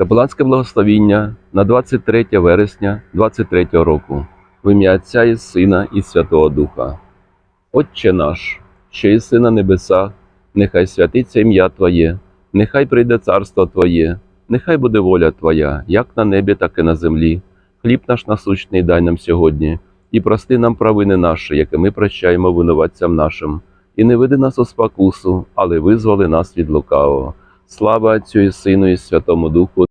Капеланське благословіння на 23 вересня 23 року в ім'я Отця і Сина і Святого Духа. Отче наш, що єси на небесах, нехай святиться ім'я Твоє, нехай прийде царство Твоє, нехай буде воля Твоя, як на небі, так і на землі. Хліб наш насущний дай нам сьогодні, і прости нам провини наші, які ми прощаємо винуватцям нашим, і не веди нас у спокусу, але визволи нас від лукавого. Слава Отцю і Сину і Святому Духу,